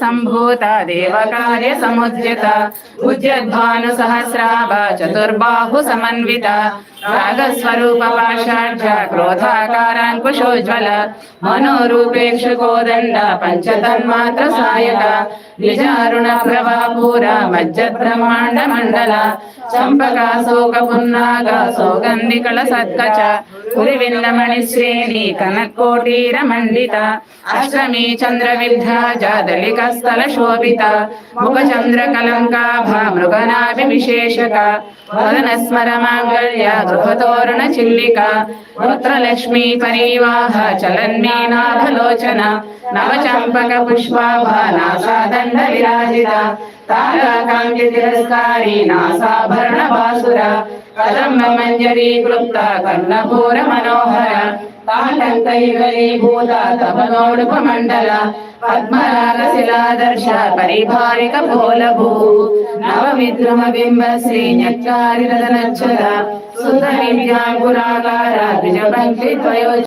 సంభూత దేవకార్య సముద్యత ఉద్యద్భాను సహస్రాభ చతుర్బాహు సమన్విత రాగస్వరూప పాషాఢ్య క్రోధాకారాంకుశోజ్వల మనోరూపేక్షుకోదండ పంచతన్మాత్ర సాయక నిజారుణ ప్రభాపూర మజ్జ బ్రహ్మాండ మండల చంపకా శోక పున్నాగ సౌగంధికళ సత్కచ పురివిల్లమణి శ్రేణి కనకోటీర మండిత అష్టమి చంద్ర విభ్రాజ దళిక స్థల శోభిత ముఖ చంద్ర కలంకాభ మృగనాభి విశేషక వదన స్మర మాంగళ్య గృహతోరణ చిల్లిక పుత్రలక్ష్మీ పరివాహ చలన్మీనాభలోచన నవచంపక పుష్పాభ శిలాదర్శ పరిభారిక పోలభూ. నవవిద్రుమ బింబ శ్రీ ఞక్కారి రదనచ్చర సుత విద్యాంకురాగార ద్విజ పంక్తి